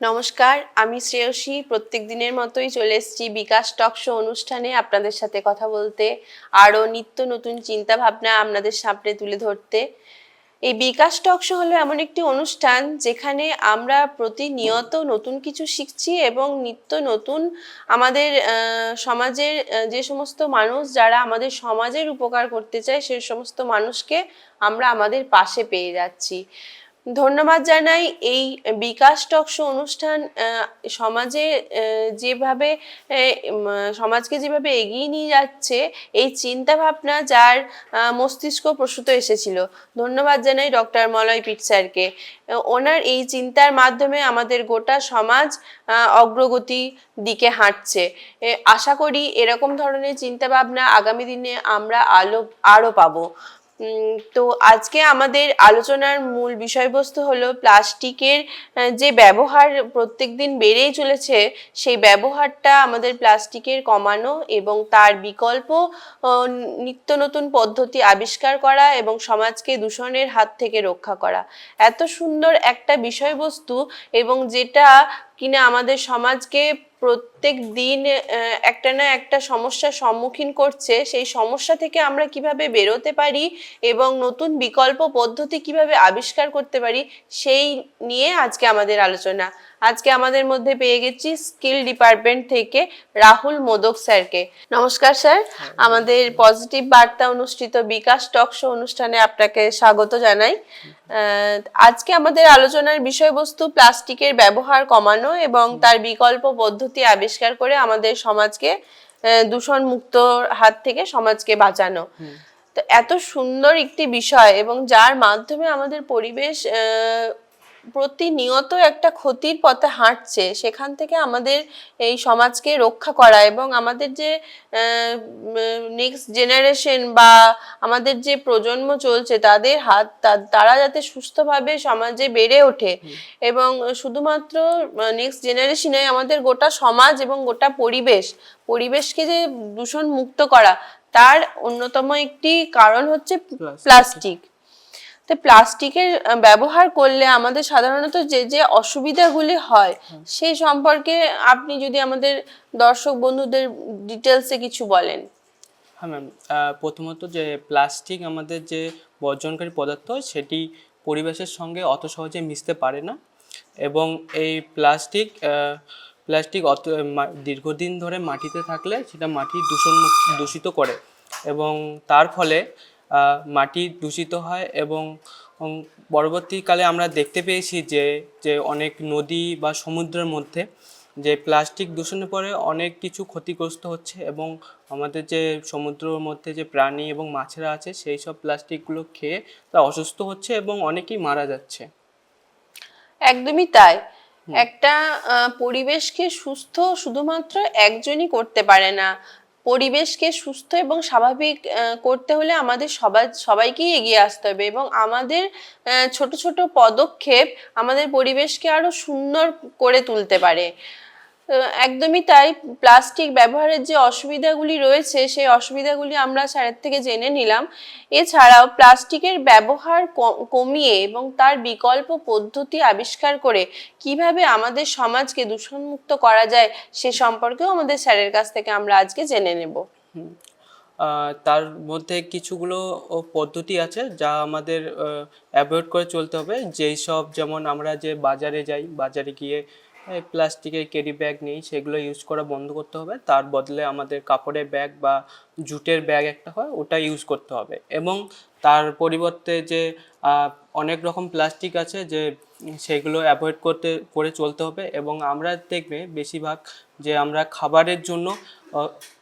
নমস্কার, আমি শ্রেয়সী। প্রত্যেক দিনের মতোই চলে এসেছি বিকাশ টক শো অনুষ্ঠানে আপনাদের সাথে কথা বলতে, আরও নিত্য নতুন চিন্তা ভাবনা আপনাদের সামনে তুলে ধরতে। এই বিকাশ টক শো হলো এমন একটি অনুষ্ঠান যেখানে আমরা প্রতিনিয়ত নতুন কিছু শিখছি এবং নিত্য নতুন আমাদের সমাজের যে সমস্ত মানুষ যারা আমাদের সমাজের উপকার করতে চায়, সে সমস্ত মানুষকে আমরা আমাদের পাশে পেয়ে যাচ্ছি। ধন্যবাদ জানাই এই বিকাশ টক শো অনুষ্ঠান সমাজে যেভাবে সমাজকে যেভাবে এগিয়ে নিয়ে যাচ্ছে, এই চিন্তা ভাবনা যার মস্তিষ্ক প্রসূত এসেছিল। ধন্যবাদ জানাই ডক্টর মলয় পিট স্যারকে। ওনার এই চিন্তার মাধ্যমে আমাদের গোটা সমাজ অগ্রগতি দিকে হাঁটছে। আশা করি এরকম ধরনের চিন্তা ভাবনা আগামী দিনে আমরা আলো আরও পাবো। তো আজকে আমাদের আলোচনার মূল বিষয়বস্তু হলো প্লাস্টিকের যে ব্যবহার প্রত্যেক দিন বেড়েই চলেছে, সেই ব্যবহারটা আমাদের প্লাস্টিকের কমানো এবং তার বিকল্প নিত্য নতুন পদ্ধতি আবিষ্কার করা এবং সমাজকে দূষণের হাত থেকে রক্ষা করা। এত সুন্দর একটা বিষয়বস্তু এবং যেটা কিনা আমাদের সমাজকে প্রত্যেক দিন একটা না একটা সমস্যার সম্মুখীন করছে সেই সমস্যা থেকে আমরা কীভাবে বেরোতে পারি এবং নতুন বিকল্প পদ্ধতি কীভাবে আবিষ্কার করতে পারি সেই নিয়ে আজকে আমাদের আলোচনা। আজকে আমাদের মধ্যে পেয়ে গেছি স্কিল ডিপার্টমেন্ট থেকে রাহুল মোদক স্যারকে। নমস্কার স্যার। আমাদের পজিটিভ বার্তা অনুষ্ঠিত বিকাশ টক শো অনুষ্ঠানে আপনাকে স্বাগত জানাই। আজকে আমাদের আলোচনার বিষয়বস্তু প্লাস্টিকের ব্যবহার কমানো এবং তার বিকল্প পদ্ধতি আবিষ্কার করে আমাদের সমাজকে দূষণ মুক্ত হাত থেকে সমাজকে বাঁচানো। তো এত সুন্দর একটি বিষয় এবং যার মাধ্যমে আমাদের পরিবেশ আহ, প্রতিনিয়ত একটা ক্ষতির পথে হাঁটছে সেখান থেকে আমাদের এই সমাজকে রক্ষা করা এবং আমাদের যে নেক্সট জেনারেশন বা আমাদের যে প্রজন্ম চলছে তাদের হাত তারা যাতে সুস্থভাবে সমাজে বেড়ে ওঠে এবং শুধুমাত্র নেক্সট জেনারেশনে আমাদের গোটা সমাজ এবং গোটা পরিবেশ পরিবেশকে যে দূষণ মুক্ত করা তার অন্যতম একটি কারণ হচ্ছে প্লাস্টিক। তো প্লাস্টিকের ব্যবহার করলে আমাদের সাধারণত যে যে অসুবিধাগুলি হয় সেই সম্পর্কে আপনি যদি আমাদের দর্শক বন্ধুদের ডিটেলসে কিছু বলেন। হ্যাঁ ম্যাম প্রথমত যে প্লাস্টিক আমাদের যে বর্জনকারী পদার্থ সেটি পরিবেশের সঙ্গে অত সহজে মিশতে পারে না এবং এই প্লাস্টিক প্লাস্টিক অত দীর্ঘদিন ধরে মাটিতে থাকলে সেটা মাটি দূষণ দূষিত করে এবং তার ফলে মাটি দূষিত হয় এবং পরবর্তীকালে আমরা দেখতে পেয়েছি যে যে অনেক নদী বা সমুদ্রের মধ্যে যে প্লাস্টিক দূষণের পরে অনেক কিছু ক্ষতিগ্রস্ত হচ্ছে এবং আমাদের যে সমুদ্রের মধ্যে যে প্রাণী এবং মাছেরা আছে সেই সব প্লাস্টিকগুলো খেয়ে তারা অসুস্থ হচ্ছে এবং অনেকেই মারা যাচ্ছে। একদমই তাই। একটা পরিবেশকে সুস্থ শুধুমাত্র একজনই করতে পারে না পরিবেশকে সুস্থ এবং স্বাভাবিক করতে হলে আমাদের সবাই, সবাইকেই এগিয়ে আসতে হবে এবং আমাদের ছোট ছোট পদক্ষেপ আমাদের পরিবেশকে আরও সুন্দর করে তুলতে পারে। একদমই তাই। প্লাস্টিক ব্যবহারের যে অসুবিধাগুলি রয়েছে, সেই অসুবিধাগুলি আমরা স্যারের থেকে জেনে নিলাম। এছাড়াও প্লাস্টিকের ব্যবহার কমিয়ে এবং তার বিকল্প পদ্ধতি আবিষ্কার করে কীভাবে আমাদের সমাজকে দূষণমুক্ত করা যায়, সে সম্পর্কেও আমাদের স্যারের কাছ থেকে আমরা আজকে জেনে নেব। তার মধ্যে কিছুগুলো পদ্ধতি আছে যা আমাদের অ্যাভয়েড করে চলতে হবে। যেই সব যেমন আমরা যে বাজারে যাই, বাজারে গিয়ে প্লাস্টিকের ক্যারি ব্যাগ নেই, সেগুলো ইউজ করা বন্ধ করতে হবে। তার বদলে আমাদের কাপড়ের ব্যাগ বা জুটের ব্যাগ একটা হয়, ওটা ইউজ করতে হবে। এবং তার পরিবর্তে যে অনেক রকম প্লাস্টিক আছে যে, সেগুলো অ্যাভয়েড করতে, করে চলতে হবে। এবং আমরা দেখবে বেশিরভাগ যে, আমরা খাবারের জন্য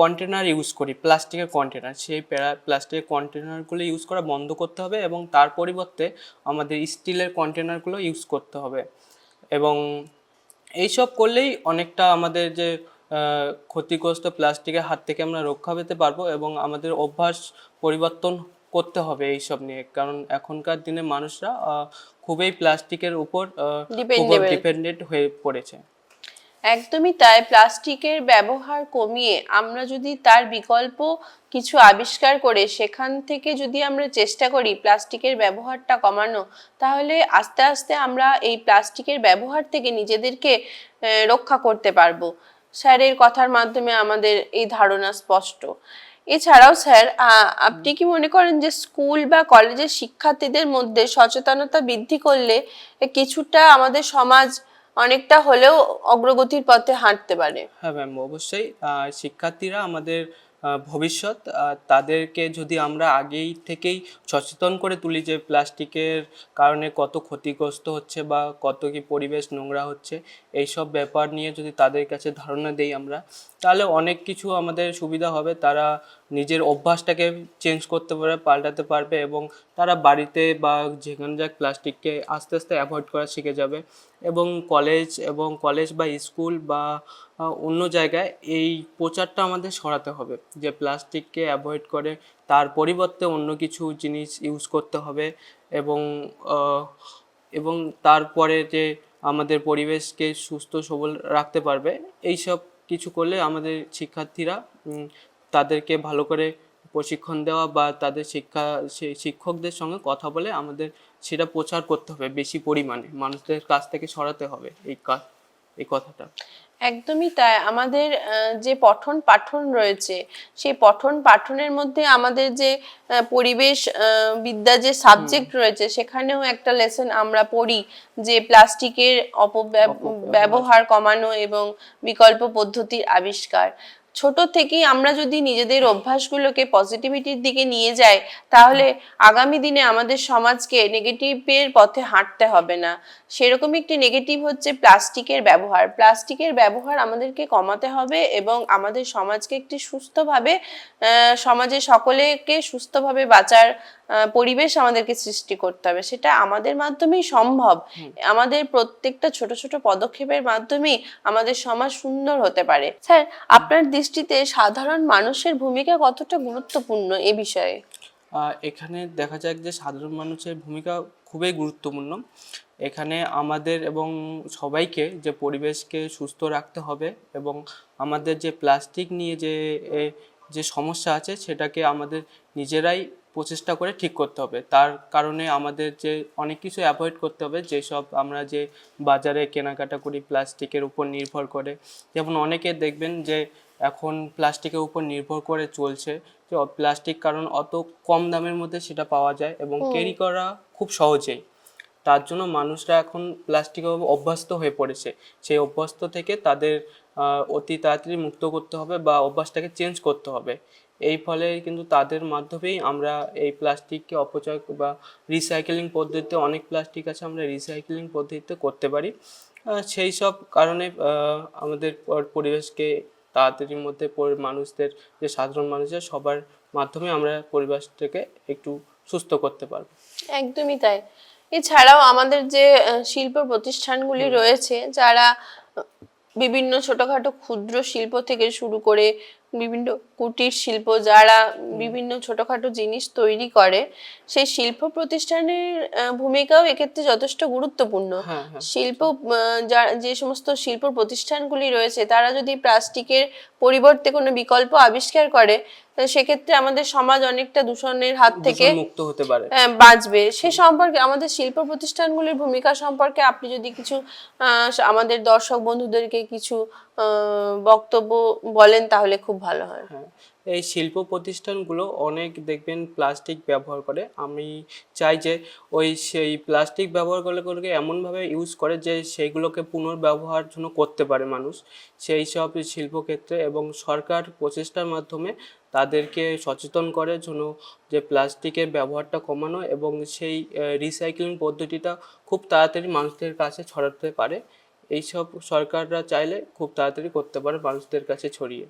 কন্টেনার ইউজ করি, প্লাস্টিকের কন্টেনার সেই প্লাস্টিকের কন্টেনারগুলো ইউজ করা বন্ধ করতে হবে এবং তার পরিবর্তে আমাদের স্টিলের কন্টেনারগুলো ইউজ করতে হবে। এবং এইসব করলেই অনেকটা আমাদের যে আহ, ক্ষতিগ্রস্ত প্লাস্টিকের হাত থেকে আমরা রক্ষা পেতে পারব এবং আমাদের অভ্যাস পরিবর্তন করতে হবে এইসব নিয়ে কারণ এখনকার দিনে মানুষরা খুবই প্লাস্টিকের উপর. ডিপেন্ডেন্ট হয়ে পড়েছে একদমই তাই। প্লাস্টিকের ব্যবহার কমিয়ে আমরা যদি তার বিকল্প কিছু আবিষ্কার করে সেখান থেকে যদি আমরা চেষ্টা করি প্লাস্টিকের ব্যবহারটা কমানো, তাহলে আস্তে আস্তে আমরা এই প্লাস্টিকের ব্যবহার থেকে নিজেদেরকে রক্ষা করতে পারব। স্যারের কথার মাধ্যমে আমাদের এই ধারণা স্পষ্ট। এছাড়াও স্যার আপনি কি মনে করেন যে স্কুল বা কলেজের শিক্ষার্থীদের মধ্যে সচেতনতা বৃদ্ধি করলে কিছুটা আমাদের সমাজ অনেকটা হলেও অগ্রগতির পথে হাঁটতে পারে। হ্যাঁ ম্যাম, অবশ্যই। শিক্ষার্থীরা আমাদের ভবিষ্যৎ তাদেরকে যদি আমরা আগেই থেকেই সচেতন করে তুলি যে প্লাস্টিকের কারণে কত ক্ষতিগ্রস্ত হচ্ছে বা কত কি পরিবেশ নোংরা হচ্ছে, এইসব ব্যাপার নিয়ে যদি তাদের কাছে ধারণা দেই আমরা, তাহলে অনেক কিছু আমাদের সুবিধা হবে। তারা নিজের অভ্যাসটাকে চেঞ্জ করতে পারবে পাল্টাতে পারবে এবং তারা বাড়িতে বা যেখানে যাক প্লাস্টিককে আস্তে আস্তে অ্যাভয়েড করা শিখে যাবে এবং কলেজ এবং কলেজ বা স্কুল বা অন্য জায়গায় এই প্রচারটা আমাদের সরাতে হবে যে প্লাস্টিককে অ্যাভয়েড করে তার পরিবর্তে অন্য কিছু জিনিস ইউজ করতে হবে এবং এবং তারপরে যে আমাদের পরিবেশকে সুস্থ সবল রাখতে পারবে এই সব কিছু করলে আমাদের শিক্ষার্থীরা তাদেরকে ভালো করে প্রশিক্ষণ দেওয়া বা তাদের শিক্ষা শিক্ষকদের সঙ্গে কথা বলে আমাদের সেটা প্রচার করতে হবে বেশি পরিমাণে। মানুষদের কাছ থেকে সরাতে হবে এই কা এই কথাটা। একদমই তাই। আমাদের যে পঠন পাঠন রয়েছে সেই পঠন পাঠনের মধ্যে আমাদের যে পরিবেশ বিদ্যা যে সাবজেক্ট রয়েছে সেখানেও একটা লেসন আমরা পড়ি যে প্লাস্টিকের অপব্যব- অপব্যবহার। ব্যবহার কমানো এবং বিকল্প পদ্ধতির আবিষ্কার। ছোট থেকেই আমরা যদি নিজেদের অভ্যাসগুলোকে পজিটিভিটির দিকে নিয়ে যাই, তাহলে আগামী দিনে আমাদের সমাজকে নেগেটিভের পথে হাঁটতে হবে না। সেরকম একটি নেগেটিভ হচ্ছে প্লাস্টিকের ব্যবহার। প্লাস্টিকের ব্যবহার আমাদেরকে কমাতে হবে এবং আমাদের সমাজকে একটি সুস্থভাবে সমাজে সকলেকে সুস্থভাবে বাঁচার পরিবেশ আমাদেরকে সৃষ্টি করতে হবে। সেটা আমাদের মাধ্যমেই সম্ভব। আমাদের প্রত্যেকটা ছোট ছোট পদক্ষেপের মাধ্যমেই আমাদের সমাজ সুন্দর হতে পারে। স্যার আপনার দৃষ্টিতে সাধারণ মানুষের ভূমিকা কতটা গুরুত্বপূর্ণ এ বিষয়ে? এখানে দেখা যাক যে সাধারণ মানুষের ভূমিকা খুবই গুরুত্বপূর্ণ। এখানে আমাদের এবং সবাইকে যে পরিবেশকে সুস্থ রাখতে হবে এবং আমাদের যে প্লাস্টিক নিয়ে যে যে সমস্যা আছে সেটাকে আমাদের নিজেরাই প্রচেষ্টা করে ঠিক করতে হবে। তার কারণে আমাদের যে অনেক কিছু অ্যাভয়েড করতে হবে যেসব আমরা যে বাজারে কেনাকাটা করি প্লাস্টিকের উপর নির্ভর করে। যেমন অনেকে দেখবেন যে এখন প্লাস্টিকের উপর নির্ভর করে চলছে যে প্লাস্টিক কারণ অত কম দামের মধ্যে সেটা পাওয়া যায় এবং ক্যারি করা খুব সহজেই। তার জন্য মানুষরা এখন প্লাস্টিকে অভ্যস্ত হয়ে পড়েছে। সেই অভ্যস্ত থেকে তাদের অতি তাড়াতাড়ি মুক্ত করতে হবে বা অভ্যাসটাকে চেঞ্জ করতে হবে। এই ফলে কিন্তু তাদের মাধ্যমেই আমরা এই প্লাস্টিককে অপচয় বা রিসাইকেলিং পদ্ধতিতে অনেক প্লাস্টিক আছে আমরা রিসাইকেলিং পদ্ধতিতে করতে পারি। সেই সব কারণে আমাদের পরিবেশকে তাড়াতাড়ির মধ্যে মানুষদের যে সাধারণ মানুষের সবার মাধ্যমে আমরা পরিবেশটাকে একটু সুস্থ করতে পারব। একদমই তাই। এছাড়াও আমাদের যে শিল্প প্রতিষ্ঠানগুলি রয়েছে যারা বিভিন্ন ছোটখাটো ক্ষুদ্র শিল্প থেকে শুরু করে বিভিন্ন কুটির শিল্প যারা বিভিন্ন ছোটখাটো জিনিস তৈরি করে সেই শিল্প প্রতিষ্ঠানের ভূমিকাও এক্ষেত্রে যথেষ্ট গুরুত্বপূর্ণ। হ্যাঁ হ্যাঁ শিল্প যা- যে সমস্ত শিল্প প্রতিষ্ঠানগুলি রয়েছে তারা যদি প্লাস্টিকের পরিবর্তে কোনো বিকল্প আবিষ্কার করে সেক্ষেত্রে আমাদের সমাজ অনেকটা দূষণের হাত থেকে মুক্ত হতে পারে। আহ, বাঁচবে। সে সম্পর্কে আমাদের শিল্প প্রতিষ্ঠানগুলির ভূমিকা সম্পর্কে আপনি যদি কিছু আমাদের দর্শক বন্ধুদেরকে কিছু বক্তব্য বলেন তাহলে খুব ভালো হয়। হ্যাঁ এই শিল্প প্রতিষ্ঠানগুলো অনেক দেখবেন প্লাস্টিক ব্যবহার করে। আমি চাই যে ওই সেই প্লাস্টিক ব্যবহার করলে করে এমনভাবে ইউজ করে যে সেইগুলোকে পুনর্ব্যবহার জন্য করতে পারে মানুষ। সেই সব শিল্পক্ষেত্রে এবং সরকার প্রচেষ্টার মাধ্যমে তাদেরকে সচেতন করে জন্য যে প্লাস্টিকের ব্যবহারটা কমানো এবং সেই রিসাইক্লিং পদ্ধতিটা খুব তাড়াতাড়ি মানুষদের কাছে ছড়াতে পারে। এইসব সরকাররা চাইলে খুব তাড়াতাড়ি করতে পারে মানুষদের কাছে ছড়িয়ে।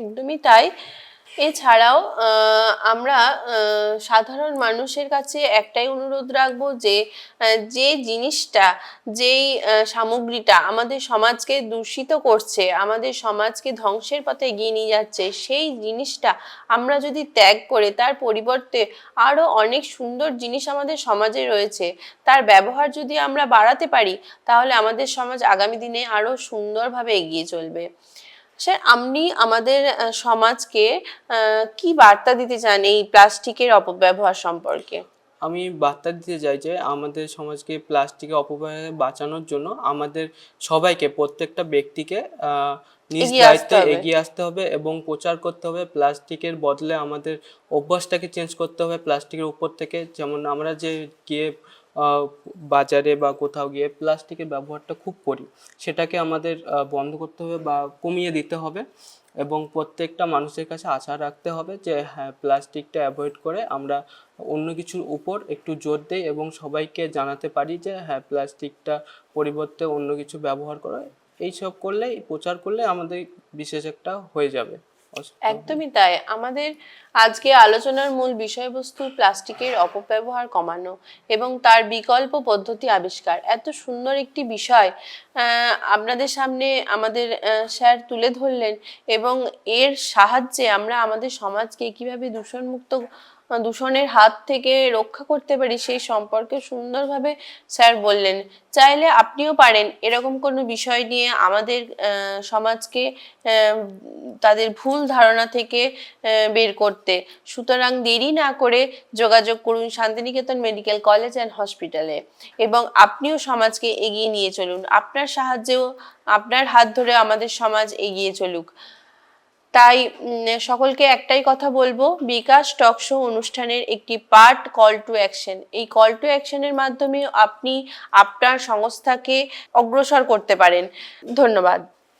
একদমই তাই। এছাড়াও আমরা সাধারণ মানুষের কাছে একটাই অনুরোধ রাখব যে যে জিনিসটা, যেই সামগ্রীটা আমাদের সমাজকে দূষিত করছে, আমাদের সমাজকে ধ্বংসের পথে এগিয়ে নিয়ে যাচ্ছে, সেই জিনিসটা আমরা যদি ত্যাগ করে, তার পরিবর্তে আরও অনেক সুন্দর জিনিস আমাদের সমাজে রয়েছে, তার ব্যবহার যদি আমরা বাড়াতে পারি, তাহলে আমাদের সমাজ আগামী দিনে আরও সুন্দরভাবে এগিয়ে চলবে। স্যার আপনি আমাদের সমাজকে কি বার্তা দিতে চান এই প্লাস্টিকের অপব্যবহার সম্পর্কে? আমি বার্তা দিতে চাই যে আমাদের সমাজকে প্লাস্টিকের অপব্যবহার বাঁচানোর জন্য আমাদের সবাইকে প্রত্যেকটা ব্যক্তিকে নিজ এগিয়ে আসতে দায়িত্বে হবে। এগিয়ে আসতে হবে এবং প্রচার করতে হবে। প্লাস্টিকের বদলে আমাদের অভ্যাসটাকে চেঞ্জ করতে হবে। প্লাস্টিকের উপর থেকে যেমন আমরা যে গিয়ে বাজারে বা কোথাও গিয়ে প্লাস্টিকের ব্যবহারটা খুব করি। সেটাকে আমাদের বন্ধ করতে হবে বা কমিয়ে দিতে হবে এবং প্রত্যেকটা মানুষের কাছে আশা রাখতে হবে যে হ্যাঁ প্লাস্টিকটা অ্যাভয়েড করে আমরা অন্য কিছুর উপর একটু জোর দেই এবং সবাইকে জানাতে পারি যে হ্যাঁ প্লাস্টিকটা পরিবর্তে অন্য কিছু ব্যবহার করে। এইসব করলে প্রচার করলে আমাদের বিশেষ একটা হয়ে যাবে। একদমই তাই। আমাদের আজকে আলোচনার মূল বিষয়বস্তু প্লাস্টিকের অপব্যবহার কমানো এবং তার বিকল্প পদ্ধতি আবিষ্কার। এত সুন্দর একটি বিষয় আপনাদের সামনে আমাদের স্যার তুলে ধরলেন এবং এর সাহায্যে আমরা আমাদের সমাজকে কীভাবে দূষণমুক্ত দূষণের হাত থেকে রক্ষা করতে পারি সেই সম্পর্কে সুন্দরভাবে স্যার বললেন। চাইলে আপনিও পারেন এরকম কোনো বিষয় নিয়ে আমাদের সমাজকে তাদের ভুল ধারণা থেকে বের করতে। সুতরাং দেরি না করে যোগাযোগ করুন শান্তিনিকেতন মেডিকেল কলেজ অ্যান্ড হসপিটালে এবং আপনিও সমাজকে এগিয়ে নিয়ে চলুন। আপনার সাহায্যেও, আপনার হাত ধরে আমাদের সমাজ এগিয়ে চলুক। তাই সকলকে একটাই কথা বলব, বিকাশ টক শো অনুষ্ঠানের একটি পার্ট কল টু অ্যাকশন এই কল টু অ্যাকশনের মাধ্যমে আপনি আপনার সংস্থাকে অগ্রসর করতে পারেন। ধন্যবাদ।